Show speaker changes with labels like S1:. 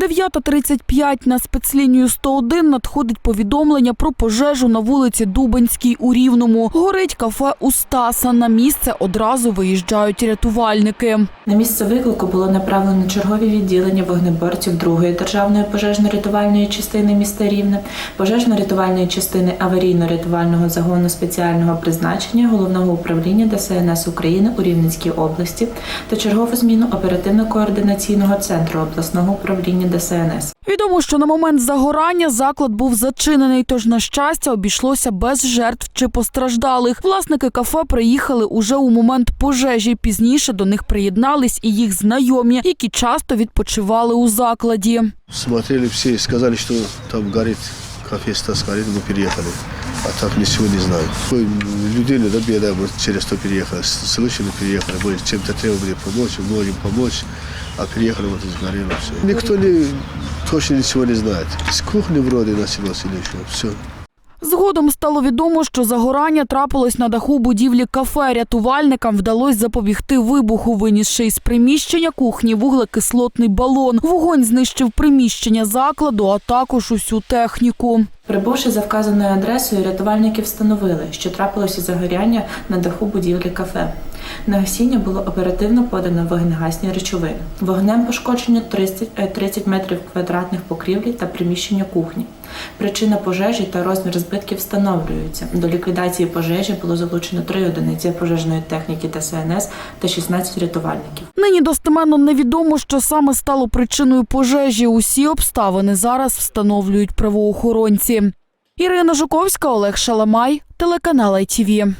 S1: 9.35 на спецлінію 101 надходить повідомлення про пожежу на вулиці Дубенській у Рівному. Горить кафе у Стаса. На місце одразу виїжджають рятувальники.
S2: На місце виклику було направлено чергові відділення вогнеборців другої державної пожежно-рятувальної частини міста Рівне, пожежно-рятувальної частини аварійно-рятувального загону спеціального призначення головного управління ДСНС України у Рівненській області та чергову зміну оперативно-координаційного центру обласного управління ДСНС.
S1: Відомо, що на момент загорання заклад був зачинений, тож на щастя обійшлося без жертв чи постраждалих. Власники кафе приїхали уже у момент пожежі. Пізніше до них приєднались і їх знайомі, які часто відпочивали у закладі.
S3: Смотрели всі, сказали, що там горит, кафе Стас горит, мы переехали. А так ничего не знаю. Ой, Людей не беда, мы через то переехали. С- Слышали, переехали. Мы чем-то требовали помочь, многим помочь. А переехали, вот и сгорело все. Никто не, точно ничего не знает. С кухни вроде началось или еще. Все.
S1: Згодом стало відомо, що загорання трапилось на даху будівлі кафе. Рятувальникам вдалося запобігти вибуху, винісши із приміщення кухні вуглекислотний балон. Вогонь знищив приміщення закладу, а також усю техніку.
S2: Прибувши за вказаною адресою, рятувальники встановили, що трапилося загоряння на даху будівлі кафе. На гасіння було оперативно подано вогнегасні речовини. Вогнем пошкоджено 30, е, 30 метрів квадратних покрівлі та приміщення кухні. Причина пожежі та розмір збитків встановлюються. До ліквідації пожежі було залучено 3 одиниці пожежної техніки ТСНС та 16 рятувальників.
S1: Нині достеменно невідомо, що саме стало причиною пожежі. Усі обставини зараз встановлюють правоохоронці. Ірина Жуковська, Олег Шаламай, телеканал ITV.